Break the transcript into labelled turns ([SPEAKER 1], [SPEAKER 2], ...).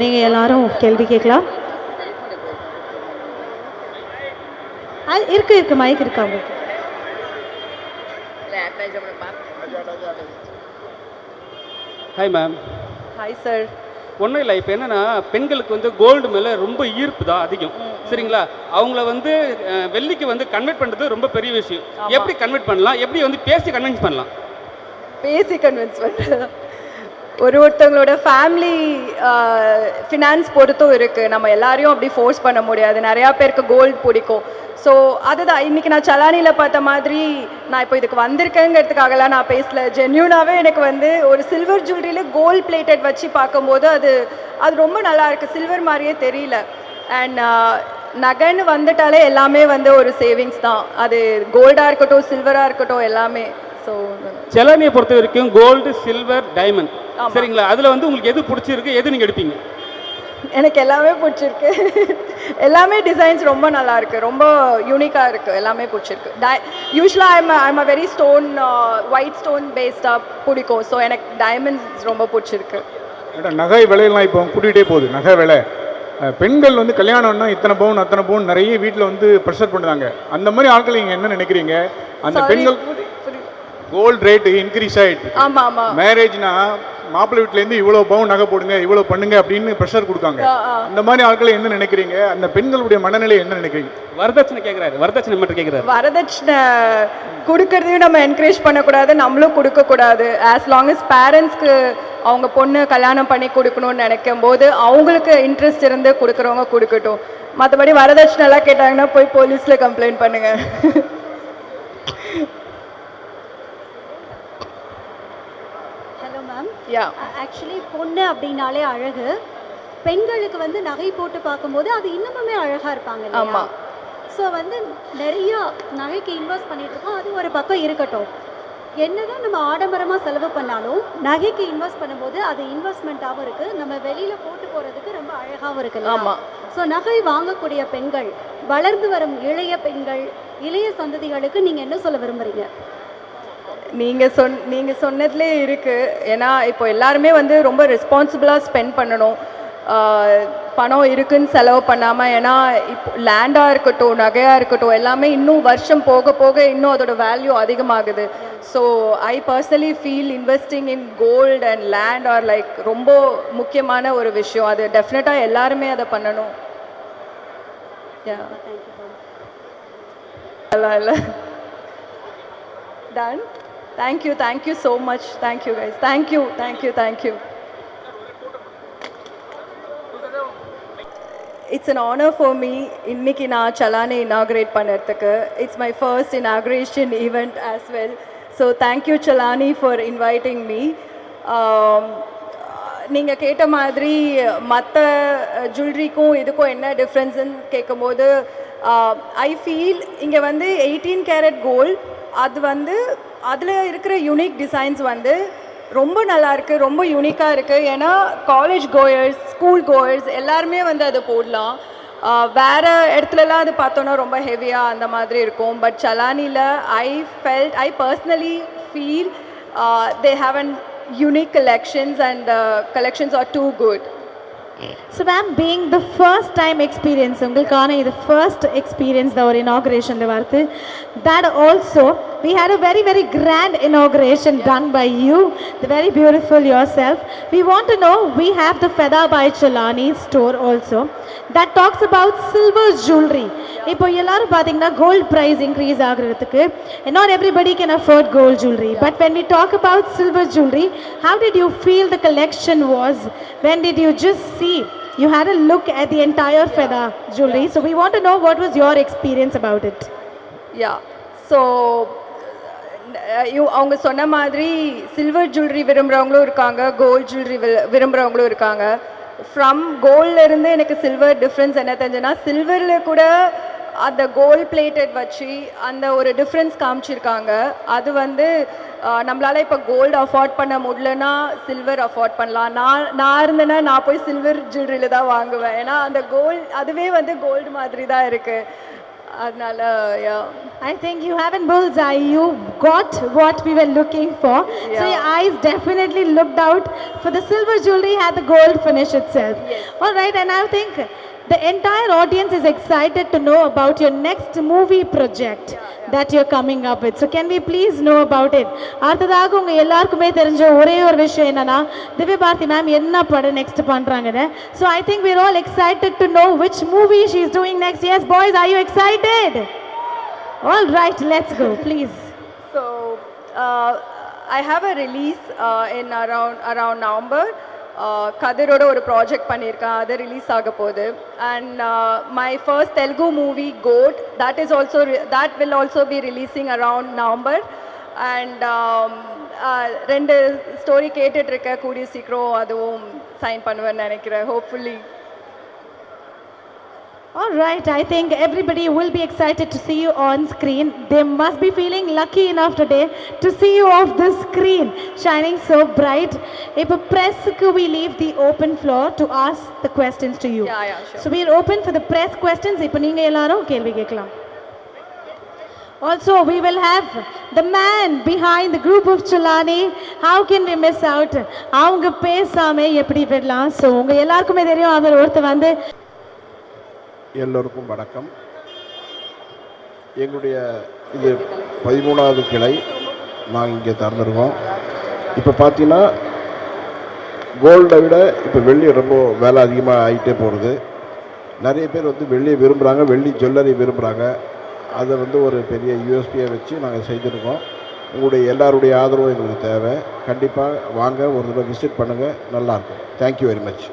[SPEAKER 1] நீங்கள் எல்லாரும் கேள்வி கேட்கலாம். இருக்கு இருக்கு மைக் இருக்கு அவங்களுக்கு
[SPEAKER 2] ஹாய் மேம்
[SPEAKER 3] ஹாய் சார்
[SPEAKER 2] ஒன்றும் இல்லை இப்போ என்னன்னா பெண்களுக்கு வந்து கோல்டு மேலே ரொம்ப ஈர்ப்பு தான் அதிகம். சரிங்களா? அவங்கள வந்து வெள்ளிக்கு வந்து கன்வெர்ட் பண்ணுறது ரொம்ப பெரிய விஷயம். எப்படி கன்வெர்ட் பண்ணலாம்? எப்படி வந்து பேசி கன்வின்ஸ் பண்ணலாம்?
[SPEAKER 3] பேசி கன்வின்ஸ் பண்ணுறது ஒரு ஒருத்தவங்களோட ஃபேமிலி ஃபினான்ஸ் பொறுத்தும் இருக்குது நம்ம எல்லாரையும் அப்படி ஃபோர்ஸ் பண்ண முடியாது. நிறையா பேருக்கு கோல்டு பிடிக்கும். ஸோ அதுதான். இன்றைக்கி நான் சலானியில் பார்த்த மாதிரி நான் இப்போ இதுக்கு வந்திருக்கேங்கிறதுக்காகலாம் நான் பேசல. ஜென்யூனாகவே எனக்கு வந்து ஒரு சில்வர் ஜுவல்லரியில் கோல்ட் பிளேட்டட் வச்சு பார்க்கும்போது அது அது ரொம்ப நல்லா இருக்குது சில்வர் மாதிரியே தெரியல. அண்ட் நகைன்னு வந்துட்டாலே எல்லாமே வந்து ஒரு சேவிங்ஸ் தான். அது கோல்டாக இருக்கட்டும் சில்வராக இருக்கட்டும் எல்லாமே. ஸோ
[SPEAKER 2] செலானியை பொறுத்த வரைக்கும் கோல்டு சில்வர் டைமண்ட் சரிங்களா? அதில் வந்து உங்களுக்கு எது பிடிச்சிருக்கு? எது நீங்கள் எடுப்பீங்க?
[SPEAKER 3] எனக்கு எல்லாமே பிடிச்சிருக்கு. எல்லாமே டிசைன்ஸ் ரொம்ப நல்லா இருக்கு ரொம்ப யூனிக்காக இருக்கு. எல்லாமே பிடிச்சிருக்கு. டை யூஸ்வலாக I'm I'm a very stone white stone பேஸ்டாக பிடிக்கும். ஸோ எனக்கு டைமண்ட்ஸ் ரொம்ப பிடிச்சிருக்கு.
[SPEAKER 4] மேடம் நகை விலையெல்லாம் இப்போ கூட்டிகிட்டே போகுது. நகை விலை. பெண்கள் வந்து கல்யாணம்னா இத்தனை பவுன் அத்தனை பவுன் நிறைய வீட்டில் வந்து ப்ரெஷர் பண்ணுறாங்க. அந்த மாதிரி ஆட்கள் நீங்கள் என்ன நினைக்கிறீங்க? அந்த பெண்கள் கோல்ட் ரேட்டு இன்க்ரீஸ் ஆகிட்டு
[SPEAKER 3] ஆமாம் ஆமாம்
[SPEAKER 4] மேரேஜ்னா மாப்பிள்ளை வீட்டிலேருந்து இவ்வளோ பவுன் நகை போடுங்க இவ்வளோ பண்ணுங்க அப்படின்னு ப்ரெஷர் கொடுக்காங்க. அந்த மாதிரி ஆட்களை என்ன நினைக்கிறீங்க? அந்த பெண்களுடைய மனநிலை என்ன நினைக்கிறீங்க?
[SPEAKER 2] வரதட்சணை கேட்குறாரு வரதட்சணை மட்டும் கேட்குறாரு
[SPEAKER 3] வரதட்சணை கொடுக்கறதையும் நம்ம என்கரேஜ் பண்ணக்கூடாது நம்மளும் கொடுக்கக்கூடாது. ஆஸ் லாங் as பேரண்ட்ஸ்க்கு அவங்க பொண்ணு கல்யாணம் பண்ணி கொடுக்கணும்னு நினைக்கும் போது அவங்களுக்கு இன்ட்ரெஸ்ட் இருந்து கொடுக்குறவங்க கொடுக்கட்டும். மற்றபடி வரதட்சணை எல்லாம் கேட்டாங்கன்னா போய் போலீஸில் கம்ப்ளைண்ட் பண்ணுங்க.
[SPEAKER 1] ஹலோ மேம்
[SPEAKER 3] யா
[SPEAKER 1] ஆக்சுவலி பொண்ணு அப்படின்னாலே அழகு. பெண்களுக்கு வந்து நகை போட்டு பார்க்கும்போது அது இன்னமுமே அழகாக இருப்பாங்க
[SPEAKER 3] ஆமா.
[SPEAKER 1] ஸோ வந்து நிறைய நகைக்கு இன்வெஸ்ட் பண்ணிட்டு இருக்கோம். அது ஒரு பக்கம் இருக்கட்டும். என்னதான் நம்ம ஆடம்பரமாக செலவு பண்ணாலும் நகைக்கு இன்வெஸ்ட் பண்ணும்போது அது இன்வெஸ்ட்மெண்ட்டாகவும் இருக்குது நம்ம வெளியில் போட்டு போகிறதுக்கு ரொம்ப அழகாகவும் இருக்கு
[SPEAKER 3] ஆமா.
[SPEAKER 1] ஸோ நகை வாங்கக்கூடிய பெண்கள் வளர்ந்து வரும் இளைய பெண்கள் இளைய சந்ததிகளுக்கு நீங்கள் என்ன சொல்ல விரும்புறீங்க?
[SPEAKER 3] நீங்க சொன் நீங்க சொன்னதுலே இருக்கு. ஏன்னா இப்போ எல்லாருமே வந்து ரொம்ப ரெஸ்பான்சிபிளாக ஸ்பெண்ட் பண்ணணும். பணம் இருக்குன்னு செலவு பண்ணாமல் ஏன்னா இப்போ லேண்டாக இருக்கட்டும் நகையாக இருக்கட்டும் எல்லாமே இன்னும் வருஷம் போக போக இன்னும் அதோட வேல்யூ அதிகமாகுது. So I personally feel investing in gold and land are like ரொம்ப முக்கியமான ஒரு விஷயம். அது டெஃபினட்டாக எல்லாருமே அதை பண்ணணும். இல்லை இல்லை. Done. Thank you thank you so much thank you guys thank you thank you thank you it's an honor for me இன்னைக்கு நான் சலானை இனாக்ரேட் பண்ணுறதுக்கு. It's my first inauguration event as well so thank you Salani for inviting me நீங்கள் கேட்ட மாதிரி மற்ற ஜுவல்லரிக்கும் இதுக்கும் என்ன டிஃப்ரென்ஸுன்னு கேட்கும்போது ஐ ஃபீல் இங்கே வந்து எயிட்டீன் கேரட் கோல்ட் அது வந்து அதில் இருக்கிற யூனிக் டிசைன்ஸ் வந்து ரொம்ப நல்லா இருக்குது ரொம்ப யூனிக்காக இருக்குது ஏன்னா காலேஜ் கோயர்ஸ் ஸ்கூல் கோயர்ஸ் எல்லாருமே வந்து அதை போடலாம். வேறு இடத்துலலாம் அது பார்த்தோன்னா ரொம்ப ஹெவியாக அந்த மாதிரி இருக்கும். But சலானியில் I felt I personally feel they have an unique collections and collections are too good
[SPEAKER 1] so ma'am being the first time experience உங்களுக்கான இது ஃபர்ஸ்ட் எக்ஸ்பீரியன்ஸ் தான் ஒரு இனாகுரேஷனில் வருது. That also we had a very very grand inauguration done by you the very beautiful yourself we want to know we have the feda by chalani store also that talks about silver jewelry இப்போ எல்லாரும் பார்த்தீங்கன்னா gold price increase ஆகுறதுக்கு not everybody can afford gold jewelry but when we talk about silver jewelry how did you feel the collection was when did you just see you had a look at the entire feda jewelry so we want to know what was your experience about it
[SPEAKER 3] yeah so அவங்க சொன்ன மாதிரி silver jewellery விரும்புகிறவங்களும் இருக்காங்க gold jewellery விரும்புகிறவங்களும் இருக்காங்க. From இருந்து எனக்கு silver difference என்ன தெரிஞ்சுன்னா சில்வரில் கூட அந்த கோல்ட் பிளேட்டட் வச்சு அந்த ஒரு டிஃப்ரென்ஸ் காமிச்சிருக்காங்க. அது வந்து நம்மளால் இப்போ கோல்டு அஃபோர்ட் பண்ண முடியலன்னா சில்வர் அஃபோர்ட் பண்ணலாம். நான் நான் இருந்தேன்னா நான் போய் சில்வர் ஜுவல்லரியில் தான் வாங்குவேன். ஏன்னா அந்த கோல்டு அதுவே வந்து கோல்டு மாதிரி தான் இருக்குது அதனால yeah.
[SPEAKER 1] I think you haven't bullseye. You got what we were looking for. So
[SPEAKER 3] Yeah.
[SPEAKER 1] your eyes definitely looked out for the silver jewelry had the gold finish itself. All right, and I think the entire audience is excited to know about your next movie project that you're coming up with. So can we please know about it? அடுத்ததாக உங்க எல்லாருக்குமே தெரிஞ்ச ஒரே ஒரு விஷயம் என்னன்னா திவ்ய Bharathi ma'am என்ன படம் நெக்ஸ்ட் பண்றாங்கன்னு so I think we're all excited to know which movie she's doing next. Yes, boys, are you excited? All right, let's go, please.
[SPEAKER 3] So uh, I have a release uh, in around around November. Uh, கதிரோட ஒரு project பண்ணியிருக்கேன். அது release ஆக போகுது. And my first Telugu movie code that is also that will also be releasing around November and ரெண்டு story கேட்டுட்ருக்க கூடிய சீக்கிரம் அதுவும் சைன் பண்ணுவேன்னு நினைக்கிறேன். Hopefully
[SPEAKER 1] All right, I think everybody will be excited to see you on screen. They must be feeling lucky enough today to see you off the screen, shining so bright. இப்போ pressக்கு we leave the open floor to ask the questions to you.
[SPEAKER 3] Yeah, yeah, sure.
[SPEAKER 1] So we're open for the press questions. இப்போ நீங்க எல்லாரும் கேள்வி கேட்கலாம். Also, we will have the man behind the group of Chalani. How can we miss out? அவங்க பேசாம எப்படி விடலாம்? So உங்க எல்லாருக்குமே தெரியும் அவர் ஒருத்தர் வந்து
[SPEAKER 5] எல்லோருக்கும் வணக்கம். எங்களுடைய இது பதிமூணாவது கிளை நாங்கள் இங்கே திறந்துருக்கோம். இப்போ பார்த்தீங்கன்னா கோல்டை விட இப்போ வெள்ளி ரொம்ப வேலை அதிகமாக ஆகிட்டே போகிறது நிறைய பேர் வந்து வெள்ளியை விரும்புகிறாங்க வெள்ளி ஜுவல்லரி விரும்புகிறாங்க அதை வந்து ஒரு பெரிய யூஎஸ்பியை வச்சு நாங்கள் செய்திருக்கோம். உங்களுடைய எல்லாருடைய ஆதரவும் எங்களுக்கு தேவை. கண்டிப்பாக வாங்க ஒரு தடவை விசிட் பண்ணுங்கள் நல்லாயிருக்கும் தேங்க்யூ வெரி மச்